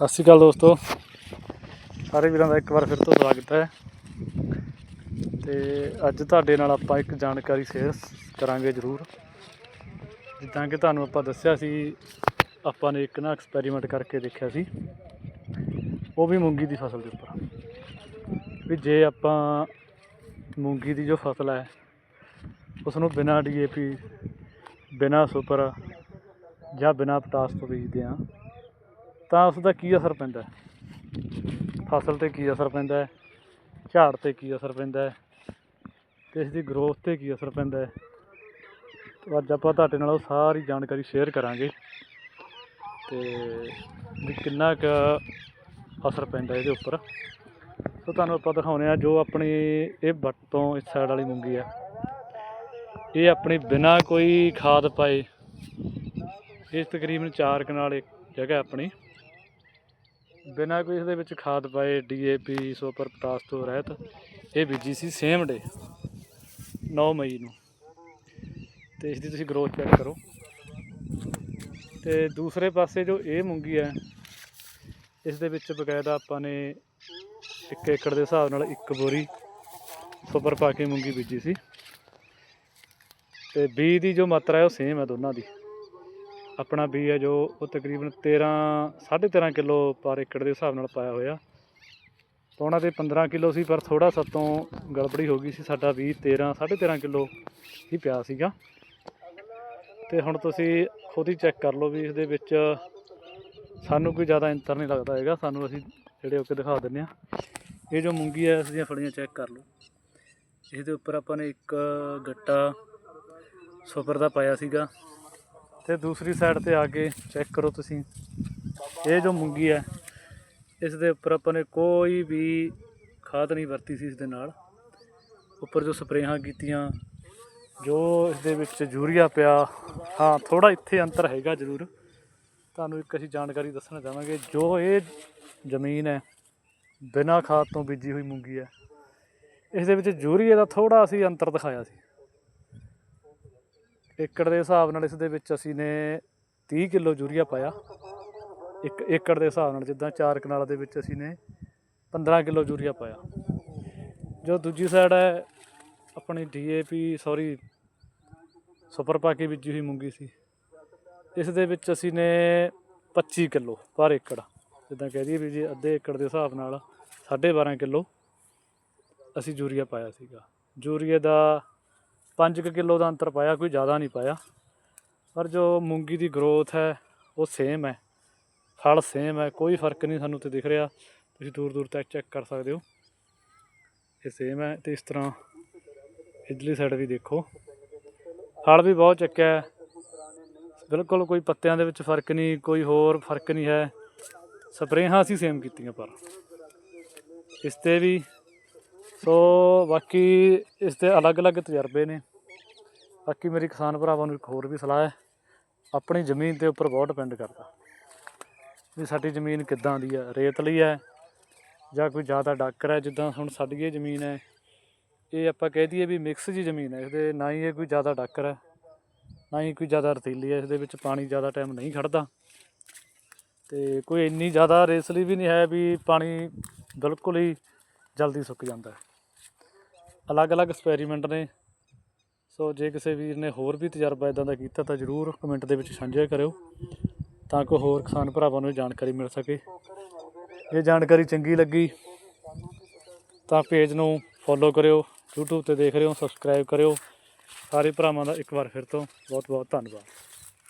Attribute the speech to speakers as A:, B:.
A: ਸਤਿ ਸ਼੍ਰੀ ਅਕਾਲ ਦੋਸਤੋ। ਸਾਰੇ ਵੀਰਾਂ ਦਾ ਇੱਕ ਵਾਰ ਫਿਰ ਤੋਂ ਸਵਾਗਤ ਹੈ। ਤੇ ਅੱਜ ਤੁਹਾਡੇ ਨਾਲ ਆਪਾਂ ਇੱਕ ਜਾਣਕਾਰੀ ਸ਼ੇਅਰ ਕਰਾਂਗੇ ਜ਼ਰੂਰ। ਜਿੱਦਾਂ ਕਿ ਤੁਹਾਨੂੰ ਆਪਾਂ ਦੱਸਿਆ ਸੀ, ਆਪਾਂ ਨੇ ਇੱਕ ਨਾ ਐਕਸਪੈਰੀਮੈਂਟ ਕਰਕੇ ਦੇਖਿਆ ਸੀ। ਉਹ ਵੀ ਮੂੰਗੀ ਦੀ ਫਸਲ ਦੇ ਉੱਪਰ। ਵੀ ਜੇ ਆਪਾਂ ਮੂੰਗੀ ਦੀ ਜੋ ਫਸਲ ਹੈ ਉਸ ਨੂੰ ਬਿਨਾਂ ਡੀਏਪੀ ਬਿਨਾਂ ਸੁਪਰ ਜਾਂ ਬਿਨਾਂ ਪੋਟਾਸ ਤੋਂ ਬੀਜਦੇ ਹਾਂ ਤਾਂ ਉਸ ਦਾ ਕੀ ਅਸਰ ਪੈਂਦਾ ਫਸਲ ਤੇ ਕੀ ਅਸਰ ਪੈਂਦਾ ਝਾੜ ਤੇ ਕੀ ਅਸਰ ਪੈਂਦਾ ਹੈ? ਤੇ ਇਸ ਦੀ ਗਰੋਥ ਤੇ ਕੀ ਅਸਰ ਪੈਂਦਾ ਤੇ ਅੱਜ ਆਪਾਂ ਤੁਹਾਡੇ ਨਾਲ ਉਹ ਸਾਰੀ ਜਾਣਕਾਰੀ ਸ਼ੇਅਰ ਕਰਾਂਗੇ ਤੇ ਵੀ ਕਿੰਨਾ ਕੁ ਅਸਰ ਪੈਂਦਾ ਇਹਦੇ ਉੱਪਰ। ਸੋ ਤੁਹਾਨੂੰ ਆਪਾਂ ਦਿਖਾਉਂਦੇ ਆ ਜੋ ਆਪਣੀ ਇਹ ਵੱਟ ਤੋਂ ਇਸ ਸਾਈਡ ਵਾਲੀ ਮੂੰਗੀ ਆ ਇਹ ਆਪਣੀ ਬਿਨਾਂ ਕੋਈ ਖਾਦ ਪਾਏ, ਇਹ ਤਕਰੀਬਨ 4 ਕਨਾਲ ਇੱਕ ਜਗ੍ਹਾ ਆਪਣੀ। ਬਿਨਾਂ ਕੋਈ ਇਸਦੇ ਵਿੱਚ ਖਾਦ ਪਾਏ ਡੀਏਪੀ ਸੁਪਰ ਪੋਟਾਸ ਤੋਂ ਰਹਿਤ, ਇਹ ਬੀਜੀ ਸੀ ਸੇਮ ਡੇ 9 ਮਈ ਨੂੰ। ਤੇ ਇਸ ਦੀ ਤੁਸੀਂ ਗਰੋਥ ਚੈੱਕ ਕਰੋ। ਤੇ ਦੂਸਰੇ ਪਾਸੇ ਜੋ ਇਹ ਮੂੰਗੀ ਹੈ, ਇਸ ਦੇ ਵਿੱਚ ਬਕਾਇਦਾ ਆਪਾਂ ਨੇ 1 ਏਕੜ ਦੇ ਹਿਸਾਬ ਨਾਲ ਇੱਕ ਬੋਰੀ ਸੁਪਰ ਪਾ ਕੇ ਮੂੰਗੀ ਬੀਜੀ ਸੀ। ਤੇ ਬੀ ਦੀ ਜੋ ਮਾਤਰਾ ਹੈ ਉਹ ਸੇਮ ਹੈ ਦੋਨਾਂ ਦੀ। ਆਪਣਾ ਬੀ ਹੈ ਜੋ ਉਹ ਤਕਰੀਬਨ 13 13.5 ਕਿਲੋ ਪਰ ਏਕੜ ਦੇ ਹਿਸਾਬ ਨਾਲ ਪਾਇਆ ਹੋਇਆ। ਪਾਉਣਾ ਤੇ 15 ਕਿਲੋ ਸੀ, ਪਰ ਥੋੜਾ ਸਤੋਂ ਗੜਬੜੀ ਹੋ ਗਈ ਸੀ। ਸਾਡਾ ਬੀ 13 13.5 ਕਿਲੋ ਹੀ ਪਿਆ ਸੀਗਾ। ਤੇ ਹੁਣ ਤੁਸੀਂ ਖੁਦ ਹੀ ਚੈੱਕ ਕਰ ਲਓ ਵੀ ਇਸ ਦੇ ਵਿੱਚ ਸਾਨੂੰ ਕੋਈ ਜ਼ਿਆਦਾ ਅੰਤਰ ਨਹੀਂ ਲੱਗਦਾ ਹੈਗਾ। ਸਾਨੂੰ ਅਸੀਂ ਜਿਹੜੇ ਹੋ ਕੇ ਦਿਖਾ ਦਿੰਨੇ ਆ ਇਹ ਜੋ ਮੂੰਗੀ ਹੈ, ਇਸ ਦੀਆਂ ਫੜੀਆਂ ਚੈੱਕ ਕਰ ਲਓ। ਇਸ ਦੇ ਉੱਪਰ ਆਪਾਂ ਨੇ ਇੱਕ ਗੱਟਾ ਸੁਪਰ ਦਾ ਪਾਇਆ ਸੀਗਾ। ਤੇ ਦੂਸਰੀ ਸਾਈਡ ਤੇ ਆ ਕੇ ਚੈੱਕ ਕਰੋ ਤੁਸੀਂ। ਇਹ ਜੋ ਮੂੰਗੀ ਹੈ, ਇਸ ਦੇ ਉੱਪਰ ਆਪਾਂ ਨੇ ਕੋਈ ਵੀ ਖਾਦ ਨਹੀਂ ਵਰਤੀ ਸੀ ਇਸ ਦੇ ਨਾਲ। ਉੱਪਰ ਜੋ ਸਪਰੇਹਾਂ ਕੀਤੀਆਂ, ਜੋ ਇਸ ਦੇ ਵਿੱਚ ਯੂਰੀਆ ਪਿਆ, ਹਾਂ ਥੋੜਾ ਇੱਥੇ ਅੰਤਰ ਹੈਗਾ ਜ਼ਰੂਰ। ਤੁਹਾਨੂੰ ਇੱਕ ਅਸੀਂ ਜਾਣਕਾਰੀ ਦੱਸਣਾ ਚਾਹਾਂਗੇ, ਜੋ ਇਹ ਜ਼ਮੀਨ ਹੈ, ਬਿਨਾਂ ਖਾਦ ਤੋਂ ਬੀਜੀ ਹੋਈ ਮੂੰਗੀ ਹੈ, ਇਸ ਦੇ ਵਿੱਚ ਯੂਰੀਏ ਦਾ ਥੋੜਾ ਅਸੀਂ ਅੰਤਰ ਦਿਖਾਇਆ ਸੀ। ਏਕੜ ਦੇ ਹਿਸਾਬ ਨਾਲ ਇਸ ਦੇ ਵਿੱਚ ਅਸੀਂ ਨੇ 30 ਕਿਲੋ ਯੂਰੀਆ ਪਾਇਆ। ਇੱਕ ਏਕੜ ਦੇ ਹਿਸਾਬ ਨਾਲ ਜਿੱਦਾਂ 4 ਕਨਾਲ ਦੇ ਵਿੱਚ ਅਸੀਂ ਨੇ 15 ਕਿਲੋ ਯੂਰੀਆ ਪਾਇਆ। ਜੋ ਦੂਜੀ ਸਾਈਡ ਹੈ, ਆਪਣੀ ਡੀਏਪੀ ਸੌਰੀ ਸੁਪਰ ਪਾ ਬੀਜੀ ਹੋਈ ਮੂੰਗੀ ਸੀ। ਇਸ ਦੇ ਵਿੱਚ ਅਸੀਂ ਨੇ 25 ਕਿਲੋ ਪਰ ਏਕੜ, ਜਿੱਦਾਂ ਕਹਿ ਦਈਏ ਵੀ ਜੀ ਅੱਧੇ ਏਕੜ ਦੇ ਹਿਸਾਬ ਨਾਲ 12.5 ਕਿਲੋ ਅਸੀਂ ਯੂਰੀਆ ਪਾਇਆ ਸੀਗਾ। ਯੂਰੀਆ ਦਾ 5 ਕਿਲੋ ਦਾ ਅੰਤਰ ਪਾਇਆ, ਕੋਈ ਜ਼ਿਆਦਾ ਨਹੀਂ ਪਾਇਆ। ਪਰ ਜੋ ਮੂੰਗੀ ਦੀ ਗਰੋਥ ਹੈ, ਉਹ ਸੇਮ ਹੈ। ਫਲ ਸੇਮ ਹੈ, ਕੋਈ ਫ਼ਰਕ ਨਹੀਂ ਸਾਨੂੰ ਤੇ ਦਿਖ ਰਿਹਾ। ਤੁਸੀਂ ਦੂਰ ਦੂਰ ਤੱਕ ਚੈੱਕ ਕਰ ਸਕਦੇ ਹੋ। ਇਹ ਸੇਮ ਹੈ ਤੇ ਇਸ ਤਰ੍ਹਾਂ ਇਜਲੀ ਸਾਈਡ ਵੀ ਦੇਖੋ। ਫਲ ਵੀ ਬਹੁਤ ਚੱਕਿਆ ਹੈ। ਬਿਲਕੁਲ ਕੋਈ ਪੱਤਿਆਂ ਦੇ ਵਿੱਚ ਫ਼ਰਕ ਨਹੀਂ, ਕੋਈ ਹੋਰ ਫ਼ਰਕ ਨਹੀਂ ਹੈ। ਸਪਰੇਹਾਂ ਅਸੀਂ ਸੇਮ ਕੀਤੀਆਂ ਪਰ। ਇਸ ਤੇ ਵੀ, ਸੋ ਬਾਕੀ ਇਸ ਦੇ ਅਲੱਗ-ਅਲੱਗ ਤਜਰਬੇ ਨੇ। ਬਾਕੀ ਮੇਰੀ ਕਿਸਾਨ ਭਰਾਵਾਂ ਨੂੰ ਇੱਕ ਹੋਰ ਵੀ ਸਲਾਹ ਹੈ, ਆਪਣੀ ਜ਼ਮੀਨ ਦੇ ਉੱਪਰ ਬਹੁਤ ਡਿਪੈਂਡ ਕਰਦਾ। ਵੀ ਸਾਡੀ ਜ਼ਮੀਨ ਕਿੱਦਾਂ ਦੀ ਹੈ ਰੇਤਲੀ ਹੈ, ਜਾਂ ਕੋਈ ਜ਼ਿਆਦਾ ਡਾਕਰ ਹੈ, ਜਿੱਦਾਂ ਹੁਣ ਸਾਡੀ ਇਹ ਜ਼ਮੀਨ ਹੈ, ਇਹ ਆਪਾਂ ਕਹਿ ਦਈਏ ਵੀ ਮਿਕਸ ਜੀ ਜ਼ਮੀਨ ਹੈ, ਇਹਦੇ ਨਾ ਹੀ ਇਹ ਕੋਈ ਜ਼ਿਆਦਾ ਡਾਕਰ ਹੈ, ਨਾ ਹੀ ਕੋਈ ਜ਼ਿਆਦਾ ਰਤੀਲੀ ਹੈ ਇਸ ਦੇ ਵਿੱਚ ਪਾਣੀ ਜ਼ਿਆਦਾ ਟਾਈਮ ਨਹੀਂ ਖੜਦਾ। ਤੇ ਕੋਈ ਇੰਨੀ ਜ਼ਿਆਦਾ ਰੇਸਲੀ ਵੀ ਨਹੀਂ ਹੈ ਵੀ ਪਾਣੀ ਬਿਲਕੁਲ ਹੀ ਜਲਦੀ ਸੁੱਕ ਜਾਂਦਾ ਹੈ। ਅਲੱਗ-ਅਲੱਗ ਐਕਸਪੈਰੀਮੈਂਟ ਨੇ ਸੋ ਜੇ ਕਿਸੇ ਵੀਰ ਨੇ ਹੋਰ ਵੀ ਤਜਰਬਾ ਇਦਾਂ ਦਾ ਕੀਤਾ ਤਾਂ ਜਰੂਰ ਕਮੈਂਟ ਦੇ ਵਿੱਚ ਸਾਂਝਾ ਕਰਿਓ, ਤਾਂ ਕਿ ਹੋਰ ਕਿਸਾਨ ਭਰਾਵਾਂ ਨੂੰ ਜਾਣਕਾਰੀ ਮਿਲ ਸਕੇ। ਜੇ ਜਾਣਕਾਰੀ ਚੰਗੀ ਲੱਗੀ ਤਾਂ ਪੇਜ ਨੂੰ ਫੋਲੋ ਕਰਿਓ, YouTube ਤੇ ਦੇਖ ਰਹੇ ਹੋ ਸਬਸਕ੍ਰਾਈਬ ਕਰਿਓ। ਸਾਰੇ ਭਰਾਵਾਂ ਦਾ ਇੱਕ ਵਾਰ ਫਿਰ ਤੋਂ ਬਹੁਤ ਬਹੁਤ ਧੰਨਵਾਦ।